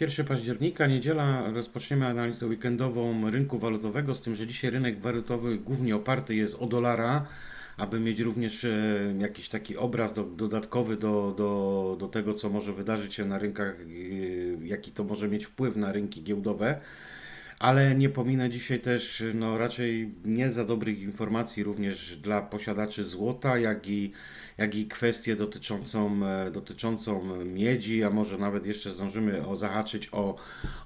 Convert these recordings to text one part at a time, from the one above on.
1 października, niedziela, rozpoczniemy analizę weekendową rynku walutowego, z tym, że dzisiaj rynek walutowy głównie oparty jest o dolara, aby mieć również e, jakiś taki obraz do, dodatkowy do, do, do tego, co może wydarzyć się na rynkach, e, jaki to może mieć wpływ na rynki giełdowe. Ale nie pominę dzisiaj też no, raczej nie za dobrych informacji również dla posiadaczy złota, jak i, jak i kwestię dotyczącą, e, dotyczącą miedzi, a może nawet jeszcze zdążymy o, zahaczyć o,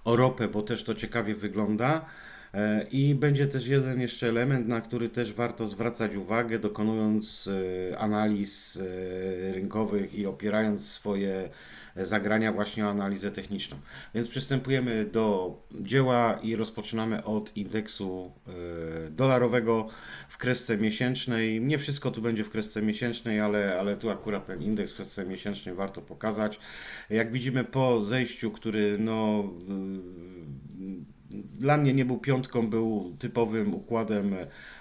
o ropę, bo też to ciekawie wygląda. E, I będzie też jeden jeszcze element, na który też warto zwracać uwagę, dokonując e, analiz e, rynkowych i opierając swoje zagrania właśnie o analizę techniczną. Więc przystępujemy do dzieła i rozpoczynamy od indeksu dolarowego w kresce miesięcznej. Nie wszystko tu będzie w kresce miesięcznej, ale, ale tu akurat ten indeks w kresce miesięcznej warto pokazać. Jak widzimy po zejściu, który no dla mnie nie był piątką, był typowym układem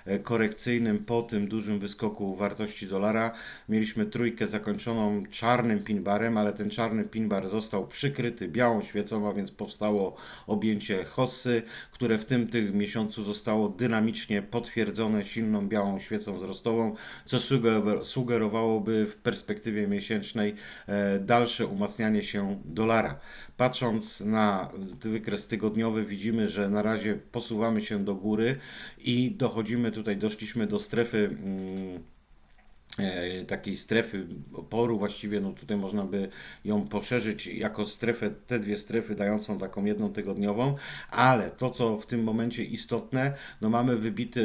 e, korekcyjnym po tym dużym wyskoku wartości dolara. Mieliśmy trójkę zakończoną czarnym pinbarem, ale ten czarny pinbar został przykryty białą świecą, a więc powstało objęcie hossy, które w tym tym miesiącu zostało dynamicznie potwierdzone silną białą świecą wzrostową, co suger- sugerowałoby w perspektywie miesięcznej e, dalsze umacnianie się dolara. Patrząc na wykres tygodniowy, widzimy, że na razie posuwamy się do góry i dochodzimy tutaj, doszliśmy do strefy. Mm, takiej strefy oporu, właściwie no tutaj można by ją poszerzyć jako strefę, te dwie strefy dającą taką jedną tygodniową, ale to co w tym momencie istotne, no mamy wybity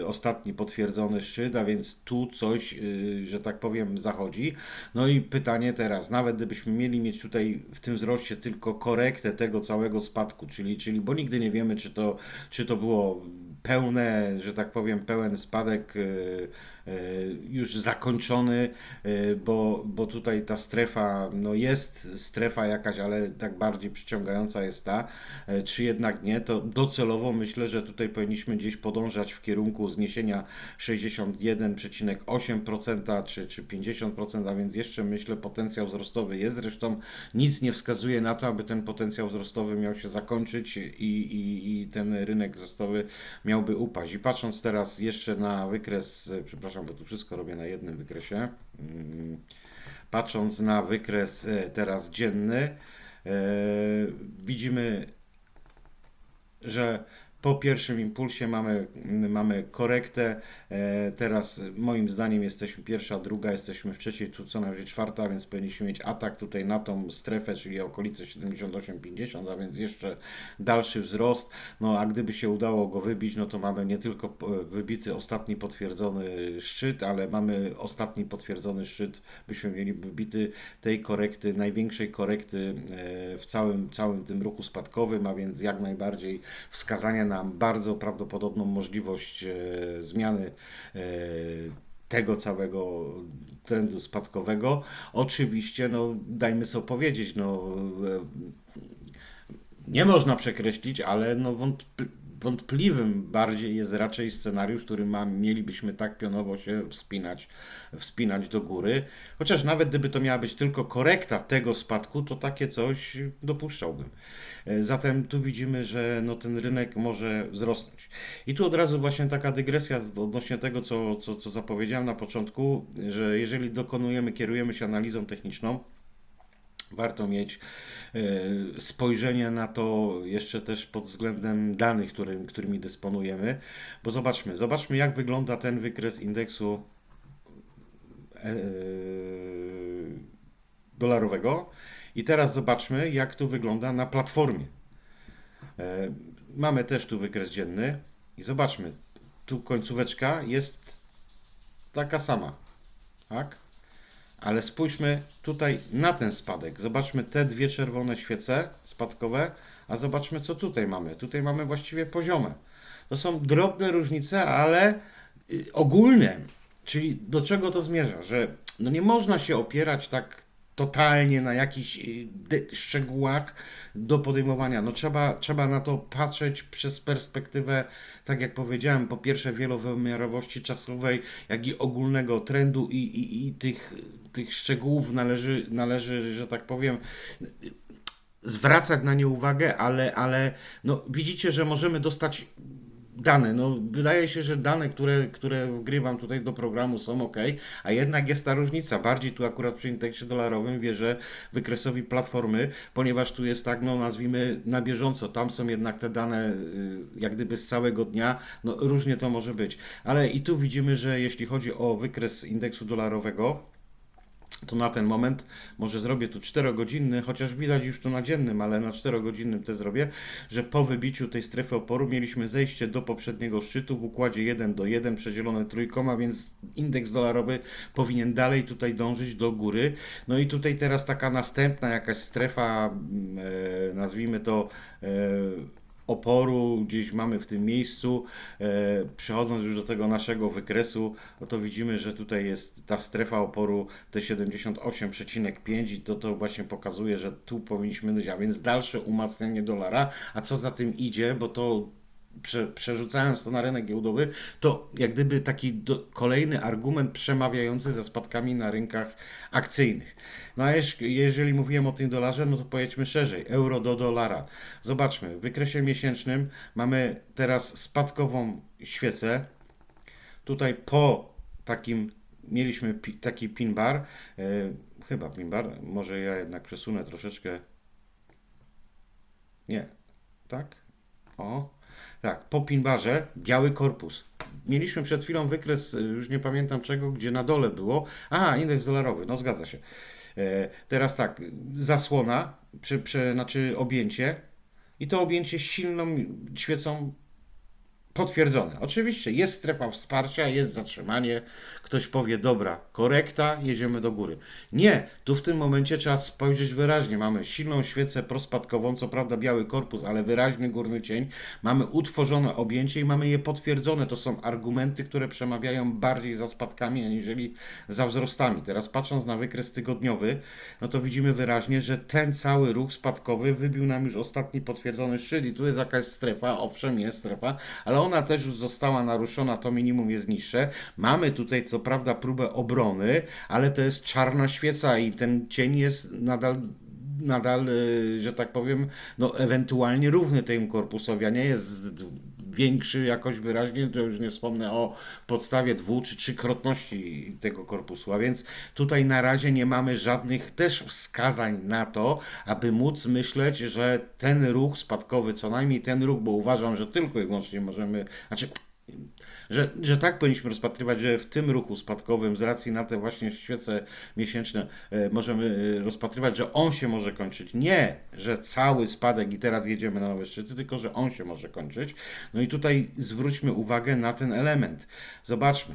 y, ostatni potwierdzony szczyt, a więc tu coś, y, że tak powiem, zachodzi. No i pytanie teraz, nawet gdybyśmy mieli mieć tutaj w tym wzroście tylko korektę tego całego spadku, czyli, czyli bo nigdy nie wiemy, czy to, czy to było pełne, że tak powiem, pełen spadek y, y, już zakończony, y, bo, bo tutaj ta strefa, no jest strefa jakaś, ale tak bardziej przyciągająca jest ta, czy jednak nie, to docelowo myślę, że tutaj powinniśmy gdzieś podążać w kierunku zniesienia 61,8% czy, czy 50%, a więc jeszcze myślę potencjał wzrostowy jest, zresztą nic nie wskazuje na to, aby ten potencjał wzrostowy miał się zakończyć i, i, i ten rynek wzrostowy miałby upaść. I patrząc teraz jeszcze na wykres, e, przepraszam, bo tu wszystko robię na jednym wykresie. Mm, Patrząc na wykres e, teraz dzienny, e, widzimy, że po pierwszym impulsie mamy, mamy korektę. E, Teraz moim zdaniem jesteśmy pierwsza, druga, jesteśmy w trzeciej, tu co najwyżej czwarta, więc powinniśmy mieć atak tutaj na tą strefę, czyli okolice 78-50, a więc jeszcze dalszy wzrost. No a gdyby się udało go wybić, no to mamy nie tylko wybity ostatni potwierdzony szczyt, ale mamy ostatni potwierdzony szczyt, byśmy mieli wybity tej korekty, największej korekty e, w całym, całym tym ruchu spadkowym, a więc jak najbardziej wskazania nam bardzo prawdopodobną możliwość e, zmiany e, tego całego trendu spadkowego. Oczywiście, no dajmy sobie powiedzieć, no e, nie można przekreślić, ale no wątp- wątpliwym bardziej jest raczej scenariusz, który ma, mielibyśmy tak pionowo się wspinać, wspinać do góry. Chociaż nawet gdyby to miała być tylko korekta tego spadku, to takie coś dopuszczałbym. E, Zatem tu widzimy, że no, ten rynek może wzrosnąć. I tu od razu właśnie taka dygresja odnośnie tego, co, co, co zapowiedziałem na początku, że jeżeli dokonujemy, kierujemy się analizą techniczną, Warto mieć e, spojrzenie na to jeszcze też pod względem danych, którym, którymi dysponujemy, bo zobaczmy, zobaczmy jak wygląda ten wykres indeksu e, dolarowego i teraz zobaczmy jak tu wygląda na platformie. E, Mamy też tu wykres dzienny i zobaczmy, tu końcóweczka jest taka sama, tak? Ale spójrzmy tutaj na ten spadek. Zobaczmy te dwie czerwone świece spadkowe, a zobaczmy co tutaj mamy. Tutaj mamy właściwie poziome. To są drobne różnice, ale y, ogólne. Czyli do czego to zmierza? Że no nie można się opierać tak totalnie na jakichś y, szczegółach do podejmowania. No trzeba, trzeba na to patrzeć przez perspektywę, tak jak powiedziałem, po pierwsze wielowymiarowości czasowej, jak i ogólnego trendu i, i, i tych, tych szczegółów należy, należy, że tak powiem, zwracać na nie uwagę, ale, ale no, widzicie, że możemy dostać dane. No, wydaje się, że dane, które, które wgrywam tutaj do programu są ok, a jednak jest ta różnica. Bardziej tu akurat przy indeksie dolarowym wierzę wykresowi platformy, ponieważ tu jest tak, no nazwijmy na bieżąco. Tam są jednak te dane y, jak gdyby z całego dnia. No różnie to może być. Ale i tu widzimy, że jeśli chodzi o wykres indeksu dolarowego, to na ten moment może zrobię tu 4-godzinny, chociaż widać już tu na dziennym, ale na 4-godzinnym też zrobię, że po wybiciu tej strefy oporu mieliśmy zejście do poprzedniego szczytu w układzie 1 do 1 przedzielone trójkoma, więc indeks dolarowy powinien dalej tutaj dążyć do góry. No i tutaj teraz taka następna jakaś strefa, mm, e, nazwijmy to e, oporu gdzieś mamy w tym miejscu. E, przechodząc już do tego naszego wykresu, no to widzimy, że tutaj jest ta strefa oporu te 78,5 i to, to właśnie pokazuje, że tu powinniśmy być, a więc dalsze umacnianie dolara. A co za tym idzie, bo to prze, przerzucając to na rynek giełdowy, to jak gdyby taki do, kolejny argument przemawiający za spadkami na rynkach akcyjnych. No a jeż, jeżeli mówiłem o tym dolarze, no to pojedźmy szerzej. Euro do dolara. Zobaczmy, w wykresie miesięcznym mamy teraz spadkową świecę. Tutaj po takim mieliśmy pi, taki pin bar, e, chyba pin bar, może ja jednak przesunę troszeczkę. Nie, tak? O, tak, po pinbarze biały korpus. Mieliśmy przed chwilą wykres, y, już nie pamiętam czego, gdzie na dole było. Aha, indeks dolarowy, no zgadza się. E, teraz tak, zasłona, przy, przy, znaczy objęcie i to objęcie silną świecą potwierdzone. Oczywiście jest strefa wsparcia, jest zatrzymanie. Ktoś powie, dobra, korekta, jedziemy do góry. Nie, tu w tym momencie trzeba spojrzeć wyraźnie. Mamy silną świecę prospadkową, co prawda biały korpus, ale wyraźny górny cień. Mamy utworzone objęcie i mamy je potwierdzone. To są argumenty, które przemawiają bardziej za spadkami, aniżeli za wzrostami. Teraz patrząc na wykres tygodniowy, no to widzimy wyraźnie, że ten cały ruch spadkowy wybił nam już ostatni potwierdzony szczyt i tu jest jakaś strefa, owszem jest strefa, ale ona też już została naruszona, to minimum jest niższe. Mamy tutaj co prawda próbę obrony, ale to jest czarna świeca i ten cień jest nadal nadal, y, że tak powiem, no ewentualnie równy temu korpusowi, a nie jest większy jakoś wyraźnie, to już nie wspomnę o podstawie dwu czy trzykrotności tego korpusu, a więc tutaj na razie nie mamy żadnych też wskazań na to, aby móc myśleć, że ten ruch spadkowy, co najmniej ten ruch, bo uważam, że tylko i wyłącznie możemy, znaczy że, że tak powinniśmy rozpatrywać, że w tym ruchu spadkowym, z racji na te właśnie świece miesięczne, e, możemy e, rozpatrywać, że on się może kończyć. Nie, że cały spadek i teraz jedziemy na nowe szczyty, tylko że on się może kończyć. No i tutaj zwróćmy uwagę na ten element. Zobaczmy.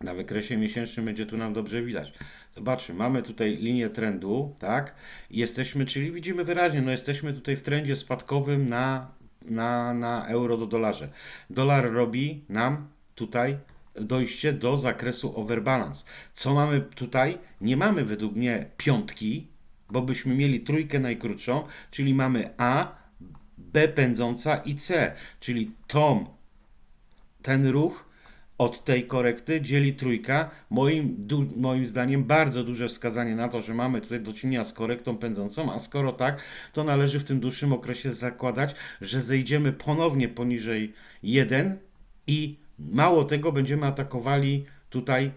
Na wykresie miesięcznym będzie tu nam dobrze widać. Zobaczmy, mamy tutaj linię trendu, tak? Jesteśmy, czyli widzimy wyraźnie, no jesteśmy tutaj w trendzie spadkowym na na, na euro do dolarze. Dolar robi nam tutaj dojście do zakresu overbalance. Co mamy tutaj? Nie mamy według mnie piątki, bo byśmy mieli trójkę najkrótszą, czyli mamy A, B pędząca i C, czyli tom, ten ruch od tej korekty dzieli trójka. Moim, du, moim zdaniem bardzo duże wskazanie na to, że mamy tutaj do czynienia z korektą pędzącą, a skoro tak, to należy w tym dłuższym okresie zakładać, że zejdziemy ponownie poniżej 1 i mało tego będziemy atakowali tutaj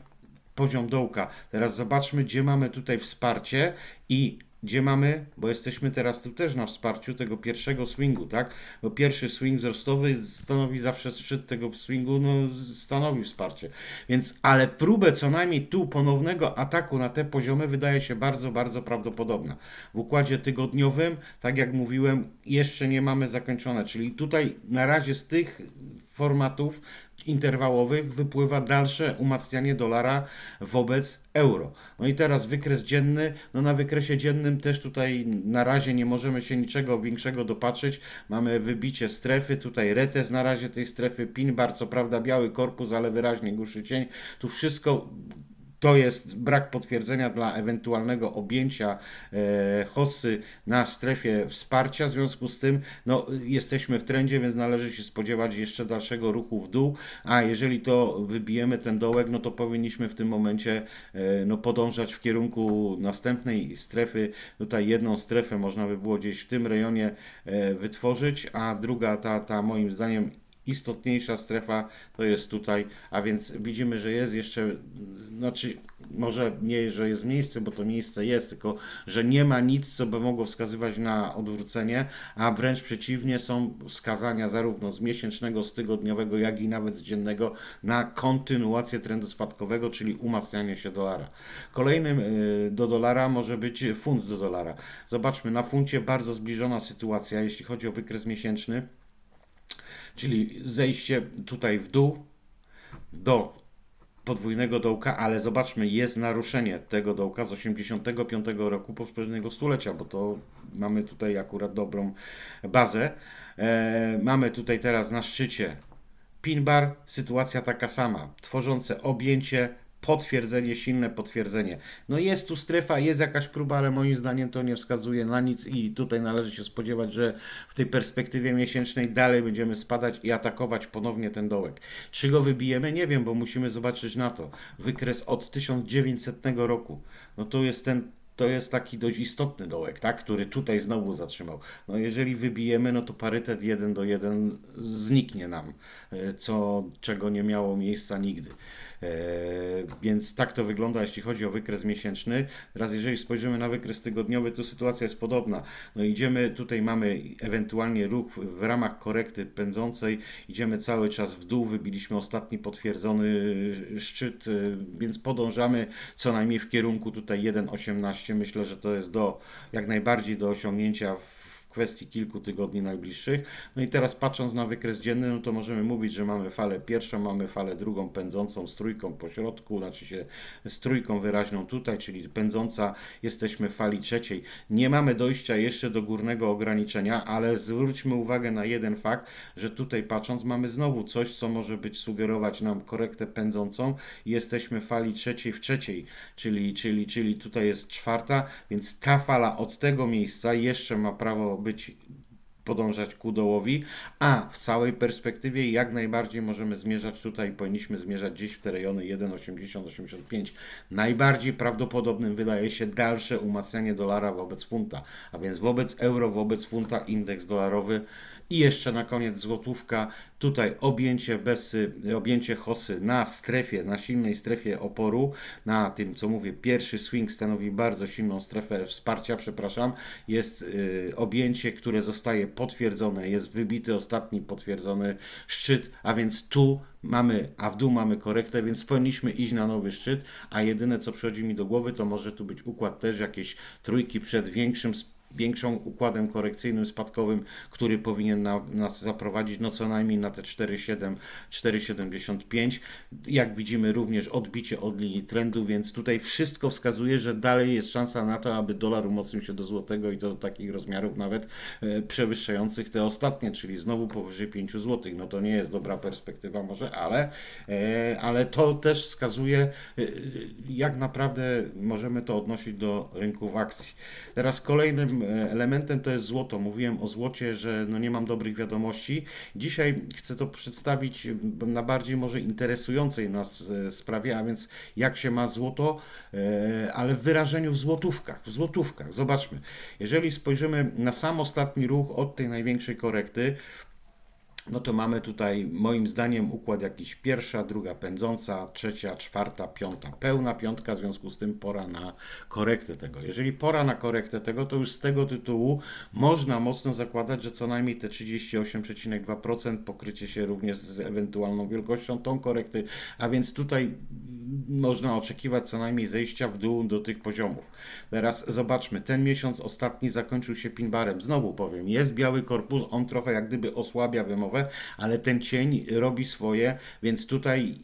poziom dołka. Teraz zobaczmy, gdzie mamy tutaj wsparcie i gdzie mamy, bo jesteśmy teraz tu też na wsparciu tego pierwszego swingu, tak? Bo pierwszy swing wzrostowy stanowi zawsze szczyt tego swingu, no stanowi wsparcie. Więc, ale próbę co najmniej tu ponownego ataku na te poziomy wydaje się bardzo, bardzo prawdopodobna. W układzie tygodniowym, tak jak mówiłem, jeszcze nie mamy zakończone, czyli tutaj na razie z tych formatów interwałowych wypływa dalsze umacnianie dolara wobec euro. No i teraz wykres dzienny, no na wykresie dziennym też tutaj na razie nie możemy się niczego większego dopatrzyć. Mamy wybicie strefy, tutaj retes na razie tej strefy, pin bar, co prawda biały korpus, ale wyraźnie głuszy cień. Tu wszystko to jest brak potwierdzenia dla ewentualnego objęcia e, hossy na strefie wsparcia. W związku z tym no, jesteśmy w trendzie, więc należy się spodziewać jeszcze dalszego ruchu w dół. A jeżeli to wybijemy ten dołek, no to powinniśmy w tym momencie e, no, podążać w kierunku następnej strefy. Tutaj jedną strefę można by było gdzieś w tym rejonie e, wytworzyć, a druga, ta, ta moim zdaniem istotniejsza strefa to jest tutaj, a więc widzimy, że jest jeszcze, znaczy może nie, że jest miejsce, bo to miejsce jest, tylko że nie ma nic, co by mogło wskazywać na odwrócenie, a wręcz przeciwnie są wskazania zarówno z miesięcznego, z tygodniowego, jak i nawet z dziennego na kontynuację trendu spadkowego, czyli umacnianie się dolara. Kolejnym y, do dolara może być funt do dolara. Zobaczmy, na funcie bardzo zbliżona sytuacja, jeśli chodzi o wykres miesięczny czyli zejście tutaj w dół do podwójnego dołka, ale zobaczmy, jest naruszenie tego dołka z 85 roku poprzedniego stulecia, bo to mamy tutaj akurat dobrą bazę. E, mamy tutaj teraz na szczycie pin bar, sytuacja taka sama, tworzące objęcie potwierdzenie, silne potwierdzenie. No jest tu strefa, jest jakaś próba, ale moim zdaniem to nie wskazuje na nic i tutaj należy się spodziewać, że w tej perspektywie miesięcznej dalej będziemy spadać i atakować ponownie ten dołek. Czy go wybijemy? Nie wiem, bo musimy zobaczyć na to. Wykres od 1900 roku. No to jest ten to jest taki dość istotny dołek, tak, który tutaj znowu zatrzymał. No jeżeli wybijemy, no to parytet 1 do 1 zniknie nam, e, co, czego nie miało miejsca nigdy. E, więc tak to wygląda, jeśli chodzi o wykres miesięczny. Teraz, jeżeli spojrzymy na wykres tygodniowy, to sytuacja jest podobna. No idziemy, tutaj mamy ewentualnie ruch w ramach korekty pędzącej, idziemy cały czas w dół, wybiliśmy ostatni potwierdzony szczyt, e, więc podążamy co najmniej w kierunku tutaj 1,18. Myślę, że to jest do jak najbardziej do osiągnięcia w kwestii kilku tygodni najbliższych. No i teraz patrząc na wykres dzienny, no to możemy mówić, że mamy falę pierwszą, mamy falę drugą pędzącą z trójką po środku, znaczy się z trójką wyraźną tutaj, czyli pędząca, jesteśmy w fali trzeciej. Nie mamy dojścia jeszcze do górnego ograniczenia, ale zwróćmy uwagę na jeden fakt, że tutaj patrząc mamy znowu coś, co może być sugerować nam korektę pędzącą jesteśmy w fali trzeciej w trzeciej, czyli, czyli, czyli tutaj jest czwarta, więc ta fala od tego miejsca jeszcze ma prawo być podążać ku dołowi, a w całej perspektywie jak najbardziej możemy zmierzać tutaj, powinniśmy zmierzać gdzieś w te rejony 1,80-85. Najbardziej prawdopodobnym wydaje się dalsze umacnianie dolara wobec funta, a więc wobec euro, wobec funta indeks dolarowy i jeszcze na koniec złotówka, tutaj objęcie besy, objęcie hosy na strefie, na silnej strefie oporu, na tym co mówię, pierwszy swing stanowi bardzo silną strefę wsparcia, przepraszam, jest y, objęcie, które zostaje potwierdzone, jest wybity ostatni potwierdzony szczyt, a więc tu mamy, a w dół mamy korektę, więc powinniśmy iść na nowy szczyt, a jedyne co przychodzi mi do głowy, to może tu być układ też jakieś trójki przed większym większą układem korekcyjnym, spadkowym, który powinien na, nas zaprowadzić no co najmniej na te 4,7, 4,75. Jak widzimy również odbicie od linii trendu, więc tutaj wszystko wskazuje, że dalej jest szansa na to, aby dolar umocnił się do złotego i do takich rozmiarów nawet e, przewyższających te ostatnie, czyli znowu powyżej 5 zł. No to nie jest dobra perspektywa może, ale, e, ale to też wskazuje, e, jak naprawdę możemy to odnosić do rynków akcji. Teraz kolejnym E, elementem to jest złoto. Mówiłem o złocie, że no nie mam dobrych wiadomości. Dzisiaj chcę to przedstawić na bardziej może interesującej nas e, sprawie, a więc jak się ma złoto, e, ale w wyrażeniu w złotówkach. W złotówkach. Zobaczmy. Jeżeli spojrzymy na sam ostatni ruch od tej największej korekty, no to mamy tutaj moim zdaniem układ jakiś pierwsza, druga pędząca, trzecia, czwarta, piąta, pełna piątka, w związku z tym pora na korektę tego. Jeżeli pora na korektę tego, to już z tego tytułu można mocno zakładać, że co najmniej te 38,2% pokrycie się również z ewentualną wielkością tą korekty, a więc tutaj można oczekiwać co najmniej zejścia w dół do tych poziomów. Teraz zobaczmy, ten miesiąc ostatni zakończył się pinbarem. Znowu powiem, jest biały korpus, on trochę jak gdyby osłabia wymowę, ale ten cień robi swoje, więc tutaj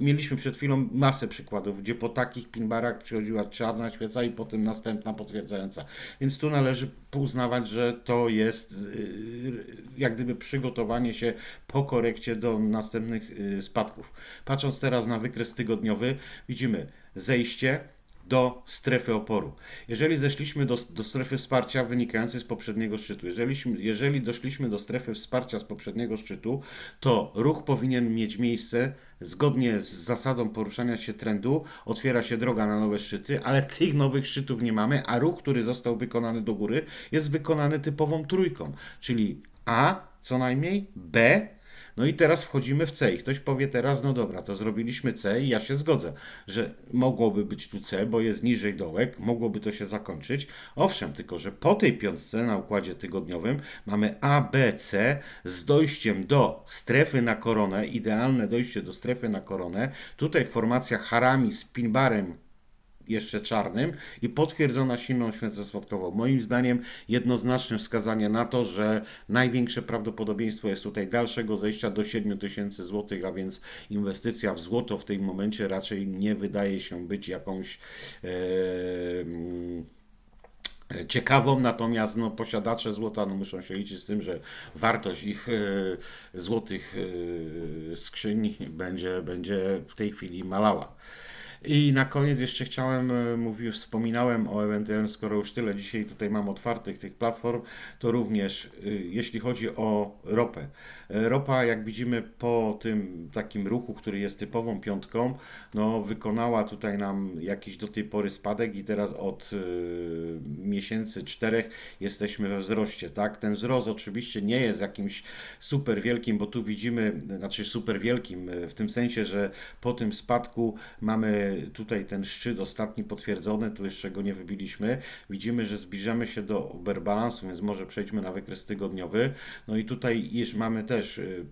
mieliśmy przed chwilą masę przykładów, gdzie po takich pinbarach przychodziła czarna świeca i potem następna potwierdzająca. Więc tu należy uznawać, że to jest y, jak gdyby przygotowanie się po korekcie do następnych y, spadków. Patrząc teraz na wykres tygodniowy, widzimy zejście do strefy oporu. Jeżeli zeszliśmy do, do strefy wsparcia wynikającej z poprzedniego szczytu, jeżeli, jeżeli doszliśmy do strefy wsparcia z poprzedniego szczytu, to ruch powinien mieć miejsce zgodnie z zasadą poruszania się trendu, otwiera się droga na nowe szczyty, ale tych nowych szczytów nie mamy, a ruch, który został wykonany do góry, jest wykonany typową trójką, czyli A co najmniej, B no i teraz wchodzimy w C i ktoś powie teraz, no dobra, to zrobiliśmy C i ja się zgodzę, że mogłoby być tu C, bo jest niżej dołek, mogłoby to się zakończyć. Owszem, tylko że po tej piątce na układzie tygodniowym mamy A, B, C z dojściem do strefy na koronę, idealne dojście do strefy na koronę. Tutaj formacja harami z pinbarem jeszcze czarnym i potwierdzona silną świecą słodkową. Moim zdaniem jednoznaczne wskazanie na to, że największe prawdopodobieństwo jest tutaj dalszego zejścia do 7000 zł, a więc inwestycja w złoto w tym momencie raczej nie wydaje się być jakąś mm, ciekawą, natomiast no, posiadacze złota no, muszą się liczyć z tym, że wartość ich e, złotych e, skrzyń będzie, będzie w tej chwili malała. I na koniec jeszcze chciałem, e, mówił, wspominałem o ewentualnie, skoro już tyle dzisiaj tutaj mam otwartych tych platform, to również e, jeśli chodzi o ropę. E, ropa, jak widzimy po tym takim ruchu, który jest typową piątką, no wykonała tutaj nam jakiś do tej pory spadek i teraz od y, miesięcy czterech jesteśmy we wzroście, tak? Ten wzrost oczywiście nie jest jakimś super wielkim, bo tu widzimy, znaczy super wielkim w tym sensie, że po tym spadku mamy tutaj ten szczyt ostatni potwierdzony, tu jeszcze go nie wybiliśmy. Widzimy, że zbliżamy się do overbalansu, więc może przejdźmy na wykres tygodniowy. No i tutaj już mamy też y,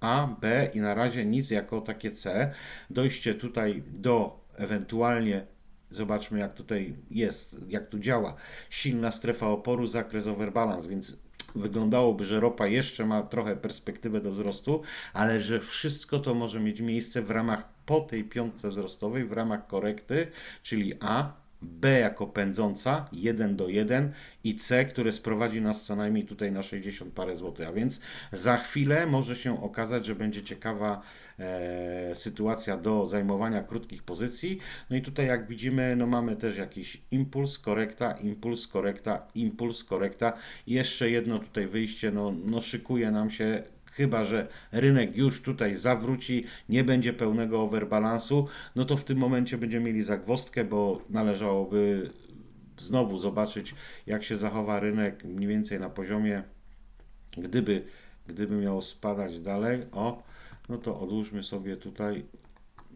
A, B i na razie nic jako takie C. Dojście tutaj do ewentualnie Zobaczmy, jak tutaj jest, jak tu działa. Silna strefa oporu, zakres overbalance, więc wyglądałoby, że ropa jeszcze ma trochę perspektywę do wzrostu, ale że wszystko to może mieć miejsce w ramach po tej piątce wzrostowej, w ramach korekty, czyli A, B jako pędząca 1 do 1 i C, które sprowadzi nas co najmniej tutaj na 60 parę złotych. A więc za chwilę może się okazać, że będzie ciekawa e, sytuacja do zajmowania krótkich pozycji. No i tutaj jak widzimy, no mamy też jakiś impuls, korekta, impuls, korekta, impuls, korekta. I jeszcze jedno tutaj wyjście, no, no szykuje nam się chyba że rynek już tutaj zawróci, nie będzie pełnego overbalansu, no to w tym momencie będziemy mieli zagwostkę, bo należałoby znowu zobaczyć, jak się zachowa rynek mniej więcej na poziomie, gdyby, gdyby miał spadać dalej, o, no to odłóżmy sobie tutaj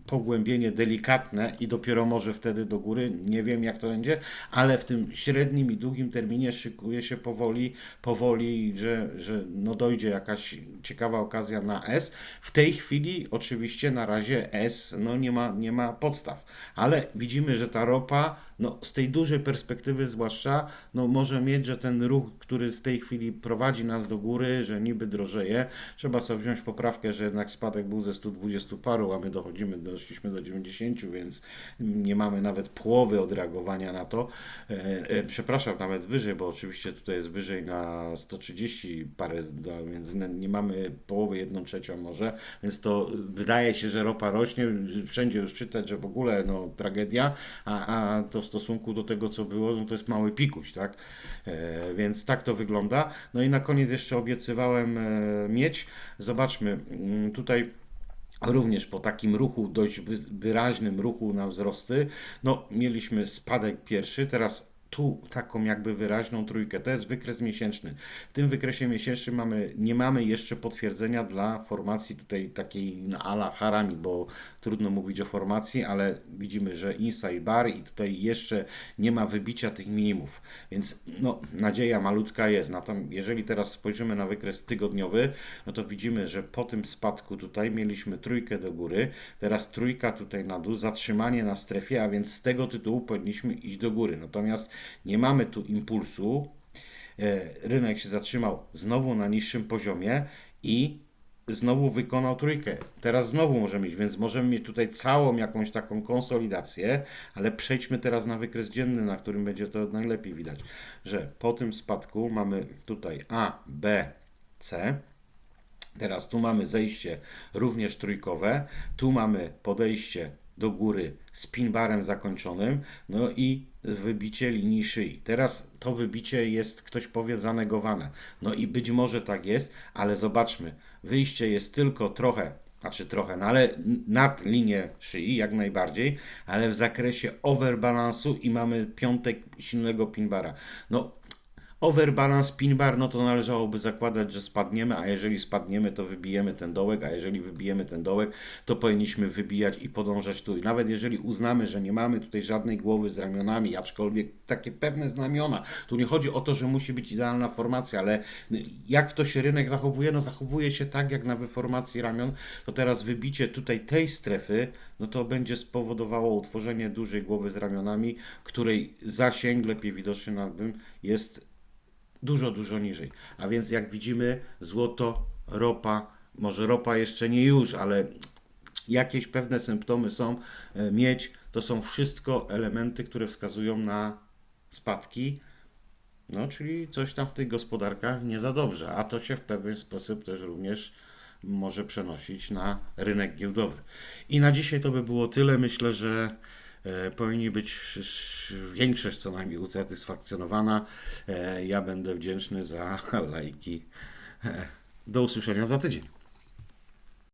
pogłębienie delikatne i dopiero może wtedy do góry. Nie wiem jak to będzie, ale w tym średnim i długim terminie szykuje się powoli, powoli, że, że no dojdzie jakaś ciekawa okazja na S. W tej chwili oczywiście na razie S no nie ma, nie ma podstaw, ale widzimy, że ta ropa no, z tej dużej perspektywy zwłaszcza, no, może mieć, że ten ruch, który w tej chwili prowadzi nas do góry, że niby drożeje, trzeba sobie wziąć poprawkę, że jednak spadek był ze 120 paru, a my dochodzimy, doszliśmy do 90, więc nie mamy nawet połowy odreagowania na to. E, e, przepraszam, nawet wyżej, bo oczywiście tutaj jest wyżej na 130 parę, więc nie mamy połowy, jedną trzecią może, więc to wydaje się, że ropa rośnie, wszędzie już czytać, że w ogóle no, tragedia, a, a to stosunku do tego, co było, no to jest mały pikuś, tak? E, więc tak to wygląda. No i na koniec jeszcze obiecywałem e, mieć. Zobaczmy, mm, tutaj Również po takim ruchu, dość wyraźnym ruchu na wzrosty, no mieliśmy spadek pierwszy, teraz tu taką jakby wyraźną trójkę. To jest wykres miesięczny. W tym wykresie miesięcznym mamy, nie mamy jeszcze potwierdzenia dla formacji tutaj takiej na ala harami, bo trudno mówić o formacji, ale widzimy, że inside bar i tutaj jeszcze nie ma wybicia tych minimów. Więc no, nadzieja malutka jest. Natomiast jeżeli teraz spojrzymy na wykres tygodniowy, no to widzimy, że po tym spadku tutaj mieliśmy trójkę do góry, teraz trójka tutaj na dół, zatrzymanie na strefie, a więc z tego tytułu powinniśmy iść do góry. Natomiast nie mamy tu impulsu. E, rynek się zatrzymał znowu na niższym poziomie i znowu wykonał trójkę. Teraz znowu możemy mieć, więc możemy mieć tutaj całą jakąś taką konsolidację, ale przejdźmy teraz na wykres dzienny, na którym będzie to najlepiej widać, że po tym spadku mamy tutaj A, B, C. Teraz tu mamy zejście również trójkowe, tu mamy podejście do góry z pinbarem zakończonym, no i wybicie linii szyi. Teraz to wybicie jest, ktoś powie, zanegowane. No i być może tak jest, ale zobaczmy, wyjście jest tylko trochę, znaczy trochę, no ale nad linię szyi jak najbardziej, ale w zakresie overbalansu i mamy piątek silnego pinbara. No Overbalance pin bar, no to należałoby zakładać, że spadniemy, a jeżeli spadniemy, to wybijemy ten dołek, a jeżeli wybijemy ten dołek, to powinniśmy wybijać i podążać tu. I nawet jeżeli uznamy, że nie mamy tutaj żadnej głowy z ramionami, aczkolwiek takie pewne znamiona, tu nie chodzi o to, że musi być idealna formacja, ale jak to się rynek zachowuje? No zachowuje się tak, jak na wyformacji ramion, to teraz wybicie tutaj tej strefy, no to będzie spowodowało utworzenie dużej głowy z ramionami, której zasięg, lepiej widoczny na tym, jest dużo, dużo niżej. A więc jak widzimy, złoto, ropa, może ropa jeszcze nie już, ale jakieś pewne symptomy są. E, Miedź to są wszystko elementy, które wskazują na spadki. No, czyli coś tam w tych gospodarkach nie za dobrze, a to się w pewien sposób też również może przenosić na rynek giełdowy. I na dzisiaj to by było tyle. Myślę, że powinni być sz- sz- większość co najmniej usatysfakcjonowana. E, ja będę wdzięczny za lajki. E, do usłyszenia za tydzień.